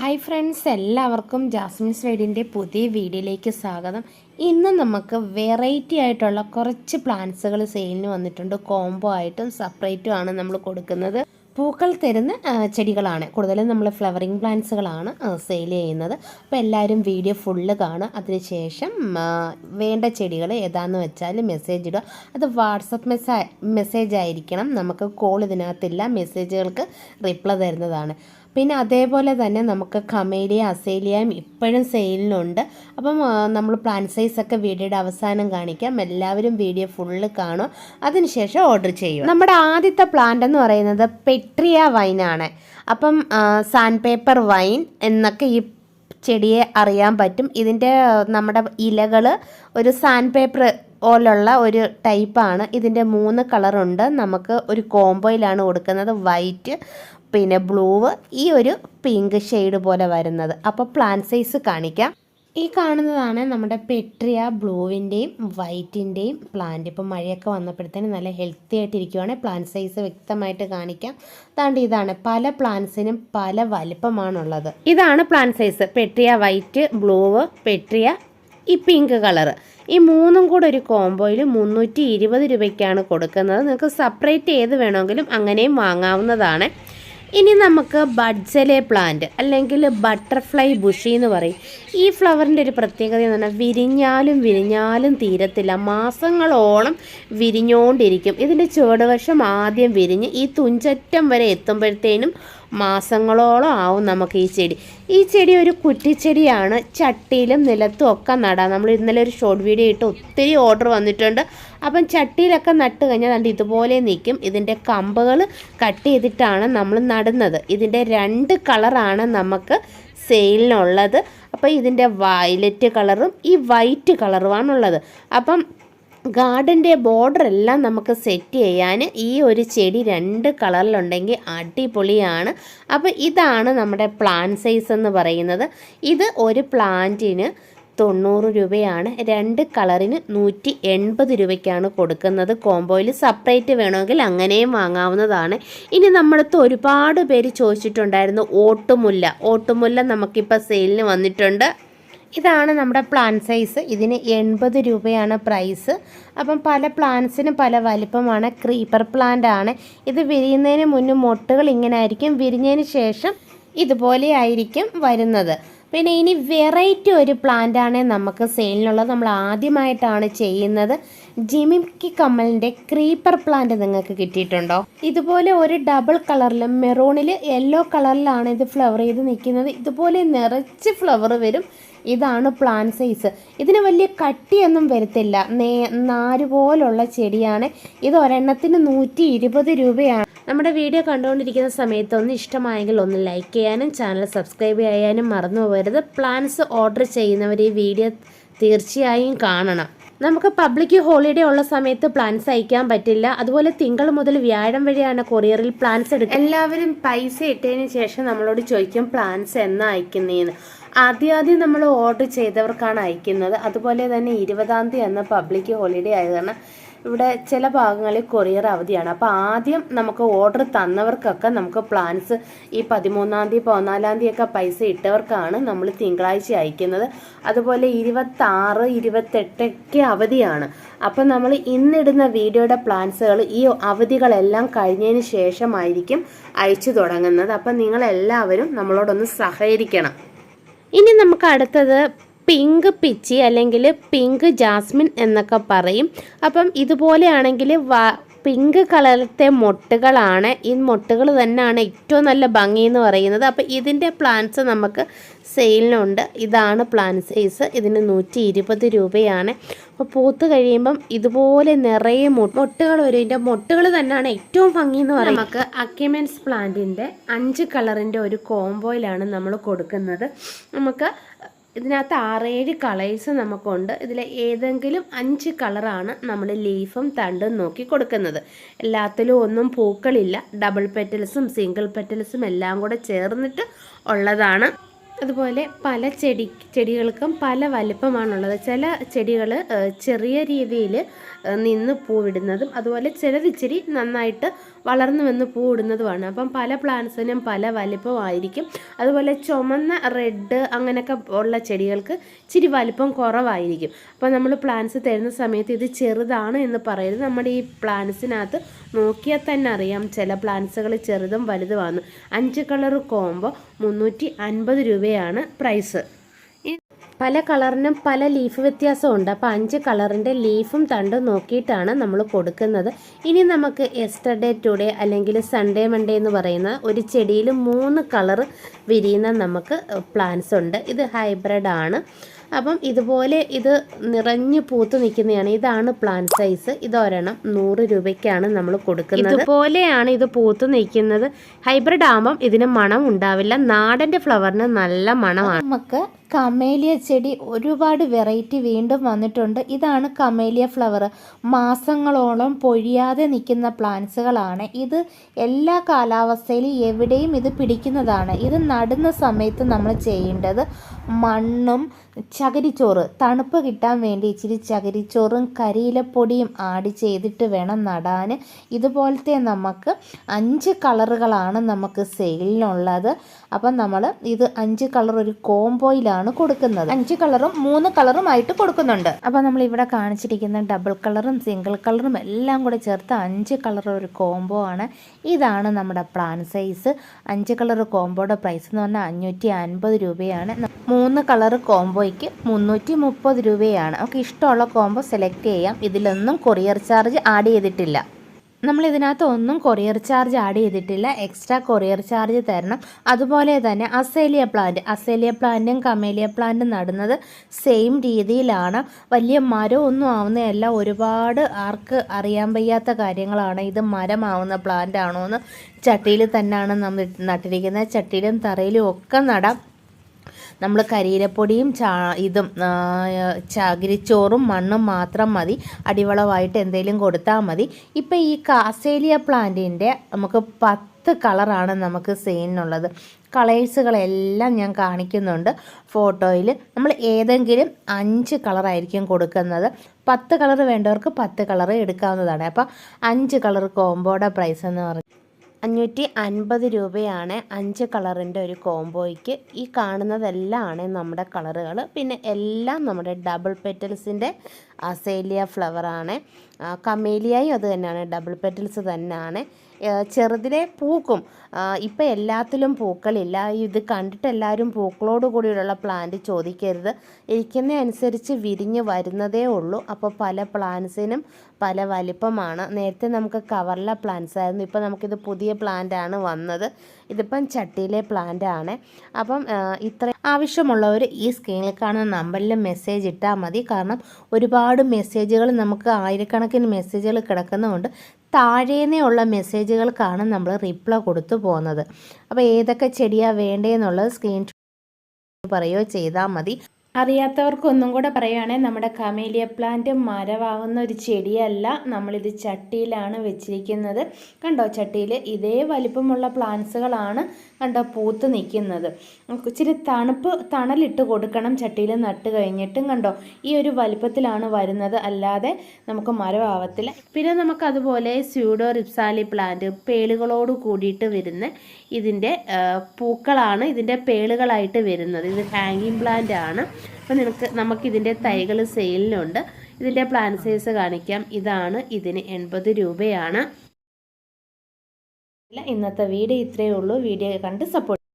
Hi friends എല്ലാവർക്കും ജാസ്മിൻ സ്വൈഡിന്റെ പുതിയ വീഡിയോയിലേക്ക് സ്വാഗതം. ഇന്ന് നമുക്ക് വെറൈറ്റി ആയിട്ടുള്ള കുറച്ച് പ്ലാന്റ്സുകൾ സെയിലിന് വന്നിട്ടുണ്ട്. കോംബോ ആയിട്ടും സെപ്പറേറ്റും ആണ് നമ്മൾ കൊടുക്കുന്നത്. പൂക്കൾ തരുന്ന ചെടികളാണ്. കൂടുതലും നമ്മൾ ഫ്ലവറിങ് പ്ലാന്റ്സുകളാണ് സെയിൽ ചെയ്യുന്നത്. അപ്പോൾ എല്ലാവരും വീഡിയോ ഫുള്ള് കാണുക. അതിനുശേഷം വേണ്ട ചെടികൾ ഏതാന്ന് വെച്ചാൽ മെസ്സേജ് ഇടുക. അത് വാട്സപ്പ് മെസ്സേ മെസ്സേജ് ആയിരിക്കണം. നമുക്ക് കോൾ ഇതിനകത്തില്ല. മെസ്സേജുകൾക്ക് റിപ്ലൈ തരുന്നതാണ്. പിന്നെ അതേപോലെ തന്നെ നമുക്ക് കമേലിയ അസേലിയയും ഇപ്പോഴും സെയിലിനുണ്ട് അപ്പം നമ്മൾ പ്ലാൻ സൈസൊക്കെ വീഡിയോയുടെ അവസാനം കാണിക്കാം. എല്ലാവരും വീഡിയോ ഫുള്ള് കാണും. അതിനുശേഷം ഓർഡർ ചെയ്യും നമ്മുടെ ആദ്യത്തെ പ്ലാന്റ് എന്ന് പറയുന്നത് പെട്രിയ വൈനാണ് അപ്പം സാൻഡ് പേപ്പർ വൈൻ എന്നൊക്കെ ഈ ചെടിയെ അറിയാൻ പറ്റും. ഇതിന്റെ നമ്മുടെ ഇലകൾ ഒരു സാൻഡ് പേപ്പർ പോലുള്ള ഒരു ടൈപ്പാണ് ഇതിന്റെ മൂന്ന് കളറുണ്ട് നമുക്ക് ഒരു കോംബോയിലാണ് കൊടുക്കുന്നത്. വൈറ്റ് പിന്നെ ബ്ലൂവ് ഈ ഒരു പിങ്ക് ഷെയ്ഡ് പോലെ വരുന്നത്. അപ്പോൾ പ്ലാൻ സൈസ് കാണിക്കാം. ഈ കാണുന്നതാണ് നമ്മുടെ പെട്രിയ ബ്ലൂവിന്റെയും വൈറ്റിന്റെയും പ്ലാന്റ് ഇപ്പോൾ മഴയൊക്കെ വന്നപ്പോഴത്തേന് നല്ല ഹെൽത്തി ആയിട്ടിരിക്കുവാണ്. പ്ലാന്റ് സൈസ് വ്യക്തമായിട്ട് കാണിക്കാം. അതാണ്ട് ഇതാണ് പല പ്ലാന്റ്സിനും പല വലിപ്പമാണുള്ളത്. ഇതാണ് plant size petrea white blue petrea ഈ പിങ്ക് കളറ് ഈ മൂന്നും കൂടെ ഒരു കോംബോയിൽ മുന്നൂറ്റി ഇരുപത് രൂപയ്ക്കാണ് കൊടുക്കുന്നത്. നിങ്ങൾക്ക് സെപ്പറേറ്റ് ഏത് വേണമെങ്കിലും അങ്ങനെയും വാങ്ങാവുന്നതാണ്. ഇനി നമുക്ക് ബഡ്സലെ പ്ലാന്റ് അല്ലെങ്കിൽ ബട്ടർഫ്ലൈ ബുഷി എന്ന് പറയും. ഈ ഫ്ലവറിന്റെ ഒരു പ്രത്യേകത എന്ന് പറഞ്ഞാൽ വിരിഞ്ഞാലും വിരിഞ്ഞാലും തീരത്തില്ല. മാസങ്ങളോളം വിരിഞ്ഞുകൊണ്ടിരിക്കും ഇതിന്റെ ചുവടുവശം ആദ്യം വിരിഞ്ഞ് ഈ തുഞ്ചറ്റം വരെ എത്തുമ്പോഴത്തേനും മാസങ്ങളോളം ആവും നമുക്ക് ഈ ചെടി. ഈ ചെടി ഒരു കുറ്റിച്ചെടിയാണ്. ചട്ടിയിലും നിലത്തും ഒക്കെ നടാം. നമ്മൾ ഇന്നലെ ഒരു ഷോർട്ട് വീഡിയോ ഇട്ട് ഒത്തിരി ഓർഡർ വന്നിട്ടുണ്ട്. അപ്പം ചട്ടിയിലൊക്കെ നട്ട് കഴിഞ്ഞാൽ നല്ല ഇതുപോലെ നിൽക്കും. ഇതിന്റെ കമ്പുകൾ കട്ട് ചെയ്തിട്ടാണ് നമ്മൾ നടുന്നത്. ഇതിന്റെ രണ്ട് കളറാണ് നമുക്ക് സെയിലിനുള്ളത് അപ്പോൾ ഇതിന്റെ വയലറ്റ് കളറും ഈ വൈറ്റ് കളറുമാണുള്ളത് അപ്പം ഗാർഡന്റെ ബോർഡർ എല്ലാം നമുക്ക് സെറ്റ് ചെയ്യാൻ ഈ ഒരു ചെടി രണ്ട് കളറിലുണ്ടെങ്കിൽ അടിപൊളിയാണ്. അപ്പോൾ ഇതാണ് നമ്മുടെ പ്ലാൻ സൈസ് എന്ന് പറയുന്നത്. ഇത് ഒരു പ്ലാന്റിന് തൊണ്ണൂറ് രൂപയാണ്. രണ്ട് കളറിന് നൂറ്റി എൺപത് രൂപയ്ക്കാണ് കൊടുക്കുന്നത്. കോംബോയിൽ സെപ്പറേറ്റ് വേണമെങ്കിൽ അങ്ങനെയും വാങ്ങാവുന്നതാണ്. ഇനി നമ്മളടുത്ത് ഒരുപാട് പേര് ചോദിച്ചിട്ടുണ്ടായിരുന്നു ഓട്ടുമുല്ല. ഓട്ടുമുല്ല നമുക്കിപ്പോൾ സെയിലിന് വന്നിട്ടുണ്ട്. ഇതാണ് നമ്മുടെ പ്ലാൻ സൈസ് ഇതിന് എൺപത് രൂപയാണ് പ്രൈസ് അപ്പം പല പ്ലാന്റ്സിനും പല വലിപ്പമാണ് ക്രീപ്പർ പ്ലാന്റ് ആണ്. ഇത് വിരിയുന്നതിന് മുന്നേ മൊട്ടുകൾ ഇങ്ങനെ ആയിരിക്കും. വിരിഞ്ഞതിന് ശേഷം ഇതുപോലെ ആയിരിക്കും വരുന്നത്. പിന്നെ ഇനി വെറൈറ്റി ഒരു പ്ലാന്റ് ആണ് നമുക്ക് സെയിലിനുള്ളത് നമ്മൾ ആദ്യമായിട്ടാണ് ചെയ്യുന്നത്. ജിമിക്കി കമ്മലിന്റെ ക്രീപ്പർ പ്ലാന്റ് നിങ്ങൾക്ക് കിട്ടിയിട്ടുണ്ടോ? ഇതുപോലെ ഒരു ഡബിൾ കളറിലും മെറൂണിൽ യെല്ലോ കളറിലാണ് ഇത് ഫ്ലവർ ചെയ്ത് നിൽക്കുന്നത്. ഇതുപോലെ നിറച്ച് ഫ്ലവർ വരും. ഇതാണ് പ്ലാൻ സൈസ് ഇതിന് വലിയ കട്ടിയൊന്നും വരത്തില്ല. നേ നാര് പോലുള്ള ചെടിയാണ്. ഇത് ഒരെണ്ണത്തിന് നൂറ്റി ഇരുപത് രൂപയാണ്. നമ്മുടെ വീഡിയോ കണ്ടുകൊണ്ടിരിക്കുന്ന സമയത്ത് ഒന്ന് ഇഷ്ടമായെങ്കിൽ ഒന്ന് ലൈക്ക് ചെയ്യാനും ചാനൽ സബ്സ്ക്രൈബ് ചെയ്യാനും മറന്നു പോകരുത്. പ്ലാൻസ് ഓർഡർ ചെയ്യുന്നവർ ഈ വീഡിയോ തീർച്ചയായും കാണണം. നമുക്ക് പബ്ലിക് ഹോളിഡേ ഉള്ള സമയത്ത് പ്ലാൻസ് അയക്കാൻ പറ്റില്ല. അതുപോലെ തിങ്കൾ മുതൽ വ്യാഴം വരെയാണ് കൊറിയറിൽ പ്ലാൻസ് എടുക്കുക എല്ലാവരും പൈസ ഇട്ടതിന് ശേഷം നമ്മളോട് ചോദിക്കും പ്ലാൻസ് എന്നാ അയക്കുന്നതെന്ന് ആദ്യം ആദ്യം നമ്മൾ ഓർഡർ ചെയ്തവർക്കാണ് അയക്കുന്നത്. അതുപോലെ തന്നെ ഇരുപതാം തീയതി എന്ന പബ്ലിക് ഹോളിഡേ ആയത് കാരണം ഇവിടെ ചില ഭാഗങ്ങളിൽ കൊറിയർ അവധിയാണ്. അപ്പോൾ ആദ്യം നമുക്ക് ഓർഡർ തന്നവർക്കൊക്കെ നമുക്ക് പ്ലാൻസ് ഈ പതിമൂന്നാം തീയതി പതിനാലാം തീയതി ഒക്കെ പൈസ ഇട്ടവർക്കാണ് നമ്മൾ തിങ്കളാഴ്ച അയക്കുന്നത്. അതുപോലെ ഇരുപത്താറ് ഇരുപത്തെട്ടൊക്കെ അവധിയാണ്. അപ്പം നമ്മൾ ഇന്നിടുന്ന വീഡിയോയുടെ പ്ലാൻസുകൾ ഈ അവധികളെല്ലാം കഴിഞ്ഞതിന് ശേഷമായിരിക്കും അയച്ചു തുടങ്ങുന്നത്. അപ്പം നിങ്ങളെല്ലാവരും നമ്മളോടൊന്ന് സഹകരിക്കണം. ഇനി നമുക്ക് അടുത്തത് പിങ്ക് പിച്ചി അല്ലെങ്കിൽ പിങ്ക് ജാസ്മിൻ എന്നൊക്കെ പറയും. അപ്പം ഇതുപോലെയാണെങ്കിൽ പിങ്ക് കളറിലത്തെ മൊട്ടുകളാണ്. ഈ മൊട്ടുകൾ തന്നെയാണ് ഏറ്റവും നല്ല ഭംഗി എന്ന് പറയുന്നത്. അപ്പോൾ ഇതിന്റെ പ്ലാന്റ്സ് നമുക്ക് സെയിലിനുണ്ട്. ഇതാണ് പ്ലാന്റ് സൈസ്. ഇതിന് നൂറ്റി ഇരുപത് രൂപയാണ്. അപ്പോൾ പൂത്ത് കഴിയുമ്പം ഇതുപോലെ നിറയെ മൊട്ടുകൾ വരും. ഇതിന്റെ മൊട്ടുകൾ തന്നെയാണ് ഏറ്റവും ഭംഗി എന്ന് പറയുന്നത്. നമുക്ക് അക്യുമെൻസ് പ്ലാന്റിന്റെ അഞ്ച് കളറിന്റെ ഒരു കോംബോയിലാണ് നമ്മൾ കൊടുക്കുന്നത്. നമുക്ക് ഇതിനകത്ത് ആറേഴ് കളേഴ്സ് നമുക്കുണ്ട്. ഇതിൽ ഏതെങ്കിലും അഞ്ച് കളറാണ് നമ്മൾ ലീഫും തണ്ടും നോക്കി കൊടുക്കുന്നത്. എല്ലാത്തിലും ഒന്നും പൂക്കളില്ല. ഡബിൾ പെറ്റൽസും സിംഗിൾ പെറ്റൽസും എല്ലാം കൂടെ ചേർന്നിട്ട് ഉള്ളതാണ്. അതുപോലെ പല ചെടി ചെടികൾക്കും പല വലിപ്പമാണുള്ളത്. ചില ചെടികൾ ചെറിയ രീതിയിൽ നിന്ന് പൂവിടുന്നതും അതുപോലെ ചിലത് ഇച്ചിരി നന്നായിട്ട് വളർന്നു വന്ന് പൂ ഇടുന്നതുമാണ്. അപ്പം പല പ്ലാന്റ്സിനും പല വലിപ്പമായിരിക്കും. അതുപോലെ ചുമന്ന റെഡ് അങ്ങനെയൊക്കെ ഉള്ള ചെടികൾക്ക് ഇച്ചിരി വലിപ്പം കുറവായിരിക്കും. അപ്പോൾ നമ്മൾ പ്ലാന്റ്സ് തരുന്ന സമയത്ത് ഇത് ചെറുതാണ് എന്ന് പറയരുത്. നമ്മുടെ ഈ പ്ലാന്റ്സിനകത്ത് നോക്കിയാൽ തന്നെ അറിയാം ചില പ്ലാന്റ്സുകൾ ചെറുതും വലുതുമാണ്. അഞ്ച് കളർ കോംബോ മുന്നൂറ്റി അൻപത് രൂപയാണ് പ്രൈസ്. പല കളറിനും പല ലീഫ് വ്യത്യാസമുണ്ട്. അപ്പോൾ അഞ്ച് കളറിന്റെ ലീഫും തണ്ടും നോക്കിയിട്ടാണ് നമ്മൾ കൊടുക്കുന്നത്. ഇനി നമുക്ക് എസ്റ്റർഡേ ടുഡേ അല്ലെങ്കിൽ സൺഡേ മൺഡേ എന്ന് പറയുന്ന ഒരു ചെടിയിൽ മൂന്ന് കളർ വിരിയുന്ന നമുക്ക് പ്ലാന്റ്സ് ഉണ്ട്. ഇത് ഹൈബ്രിഡ് ആണ്. അപ്പം ഇതുപോലെ ഇത് നിറഞ്ഞു പൂത്ത് നിൽക്കുന്നതാണ്. ഇതാണ് പ്ലാൻ സൈസ് ഇതൊരെണ്ണം നൂറ് രൂപയ്ക്കാണ് നമ്മൾ കൊടുക്കുന്നത്. ഇതുപോലെയാണ് ഇത് പൂത്ത് നിൽക്കുന്നത്. ഹൈബ്രിഡ് ആകുമ്പം ഇതിന് മണം ഉണ്ടാവില്ല. നാടന്റെ ഫ്ലവറിന് നല്ല മണമാണ്. നമുക്ക് കമേലിയ ചെടി ഒരുപാട് വെറൈറ്റി വീണ്ടും വന്നിട്ടുണ്ട്. ഇതാണ് കമേലിയ ഫ്ലവർ. മാസങ്ങളോളം പൊഴിയാതെ നിൽക്കുന്ന പ്ലാന്റ്സുകളാണ്. ഇത് എല്ലാ കാലാവസ്ഥയിലും എവിടെയും ഇത് പിടിക്കുന്നതാണ്. ഇത് നടുന്ന സമയത്ത് നമ്മൾ ചെയ്യേണ്ടത് മണ്ണും ചകിരിച്ചോറ്. തണുപ്പ് കിട്ടാൻ വേണ്ടി ഇച്ചിരി ചകിരിച്ചോറും കരിയിലപ്പൊടിയും ആഡ് ചെയ്തിട്ട് വേണം നടാൻ. ഇതുപോലത്തെ നമുക്ക് അഞ്ച് കളറുകളാണ് നമുക്ക് സെയിലിനുള്ളത്. അപ്പം നമ്മൾ ഇത് അഞ്ച് കളർ ഒരു കോംബോയിലാണ് കൊടുക്കുന്നത്. അഞ്ച് കളറും മൂന്ന് കളറും ആയിട്ട് കൊടുക്കുന്നുണ്ട്. അപ്പോൾ നമ്മൾ ഇവിടെ കാണിച്ചിരിക്കുന്ന ഡബിൾ കളറും സിംഗിൾ കളറും എല്ലാം കൂടെ ചേർത്ത് അഞ്ച് കളർ ഒരു കോംബോ ആണ്. ഇതാണ് നമ്മുടെ പ്ലാൻ സൈസ് അഞ്ച് കളർ കോംബോയുടെ പ്രൈസ് എന്ന് പറഞ്ഞാൽ അഞ്ഞൂറ്റി അൻപത് രൂപയാണ്. മൂന്ന് കളർ കോംബോയ്ക്ക് മുന്നൂറ്റി മുപ്പത് രൂപയാണ്. നമുക്ക് ഇഷ്ടമുള്ള കോംബോ സെലക്ട് ചെയ്യാം. ഇതിലൊന്നും കൊറിയർ ചാർജ് ആഡ് ചെയ്തിട്ടില്ല. നമ്മൾ ഇതിനകത്ത് ഒന്നും കൊറിയർ ചാർജ് ആഡ് ചെയ്തിട്ടില്ല. എക്സ്ട്രാ കൊറിയർ ചാർജ് തരണം. അതുപോലെ തന്നെ അസേലിയ പ്ലാന്റ് അസേലിയ പ്ലാന്റും കമേലിയ പ്ലാന്റും നടുന്നത് സെയിം രീതിയിലാണ്. വലിയ മരം ഒന്നും ആവുന്നതല്ല. ഒരുപാട് ആർക്ക് അറിയാൻ വയ്യാത്ത കാര്യങ്ങളാണ്. ഇത് മരമാവുന്ന പ്ലാന്റ് ആണോ എന്ന് ചട്ടിയിൽ തന്നെയാണ് നമ്മൾ നട്ടിരിക്കുന്നത്. ചട്ടിയിലും തറയിലും ഒക്കെ നടാം. നമ്മൾ കരിയിലപ്പൊടിയും ചാ ഇതും ചകിരിച്ചോറും മണ്ണും മാത്രം മതി. അടിവളമായിട്ട് എന്തെങ്കിലും കൊടുത്താൽ മതി. ഇപ്പം ഈ കാസേലിയ പ്ലാന്റിന്റെ നമുക്ക് പത്ത് കളറാണ് നമുക്ക് സെയിനുള്ളത് കളേഴ്സുകളെല്ലാം ഞാൻ കാണിക്കുന്നുണ്ട് ഫോട്ടോയിൽ നമ്മൾ ഏതെങ്കിലും അഞ്ച് കളറായിരിക്കും കൊടുക്കുന്നത്. പത്ത് കളർ വേണ്ടവർക്ക് പത്ത് കളർ എടുക്കാവുന്നതാണ്. അപ്പോൾ അഞ്ച് കളർ കോംബോയുടെ പ്രൈസ് എന്ന് പറഞ്ഞു അഞ്ഞൂറ്റി അൻപത് രൂപയാണ് അഞ്ച് കളറിന്റെ ഒരു കോംബോയ്ക്ക് ഈ കാണുന്നതെല്ലാമാണ് നമ്മുടെ കളറുകൾ. പിന്നെ എല്ലാം നമ്മുടെ ഡബിൾ പെറ്റൽസിന്റെ അസേലിയ ഫ്ലവറാണ്. കമേലിയായും അത് തന്നെയാണ് ഡബിൾ പെറ്റൽസ് തന്നെയാണ്. ചെറുതിലെ പൂക്കും. ഇപ്പം എല്ലാത്തിലും പൂക്കളില്ല ഇത് കണ്ടിട്ട് എല്ലാവരും പൂക്കളോട് കൂടിയുള്ള പ്ലാന്റ് ചോദിക്കരുത്. ഇരിക്കുന്ന അനുസരിച്ച് വിരിഞ്ഞ് വരുന്നതേ ഉള്ളൂ. അപ്പോൾ പല പ്ലാന്റ്സിനും പല വലിപ്പമാണ്. നേരത്തെ നമുക്ക് കവറിലെ പ്ലാന്റ്സ് ആയിരുന്നു. ഇപ്പം നമുക്കിത് പുതിയ പ്ലാന്റ് ആണ് വന്നത്. ഇതിപ്പം ചട്ടിയിലെ പ്ലാന്റ് ആണ്. അപ്പം ഇത്ര ആവശ്യമുള്ളവർ ഈ സ്ക്രീനിൽ കാണുന്ന നമ്പറിൽ മെസ്സേജ് ഇട്ടാൽ മതി. കാരണം ഒരുപാട് മെസ്സേജുകൾ നമുക്ക് ആയിരക്കണക്കിന് മെസ്സേജുകൾ കിടക്കുന്നതുകൊണ്ട് താഴേന്നേ ഉള്ള മെസ്സേജുകൾക്കാണ് നമ്മൾ റിപ്ലൈ കൊടുത്തു പോകുന്നത്. അപ്പോൾ ഏതൊക്കെ ചെടിയാണ് വേണ്ടതെന്നുള്ളത് സ്ക്രീൻഷോട്ട് പറയുകയോ ചെയ്താൽ മതി. അറിയാത്തവർക്ക് ഒന്നും കൂടെ പറയുകയാണെങ്കിൽ നമ്മുടെ കമേലിയ പ്ലാന്റ് മരവാകുന്ന ഒരു ചെടിയല്ല. നമ്മളിത് ചട്ടിയിലാണ് വെച്ചിരിക്കുന്നത്. കണ്ടോ ചട്ടിയിൽ ഇതേ വലിപ്പമുള്ള പ്ലാന്റ്സുകളാണ് കണ്ടോ പൂത്ത് നിൽക്കുന്നത്. ഇച്ചിരി തണുപ്പ് തണലിട്ട് കൊടുക്കണം ചട്ടിയിൽ നട്ട് കഴിഞ്ഞിട്ടും കണ്ടോ ഈ ഒരു വലിപ്പത്തിലാണ് വരുന്നത്. അല്ലാതെ നമുക്ക് മരമാവത്തില്ല പിന്നെ നമുക്കതുപോലെ സ്യൂഡോ റിപ്സാലി പ്ലാന്റ് പേളുകളോട് കൂടിയിട്ട് വരുന്ന ഇതിന്റെ പൂക്കളാണ് ഇതിന്റെ പേളുകളായിട്ട് വരുന്നത്. ഇത് ഹാങ്ങിങ് പ്ലാന്റ് ആണ്. അപ്പോൾ നിനക്ക് നമുക്കിതിന്റെ തൈകൾ സെയിലിനുണ്ട് ഇതിന്റെ പ്ലാൻ സൈസ് കാണിക്കാം. ഇതാണ് ഇതിന് എൺപത് രൂപയാണ്. ഇന്നത്തെ വീഡിയോ ഇത്രയേ ഉള്ളൂ. വീഡിയോ കണ്ട് സപ്പോർട്ട്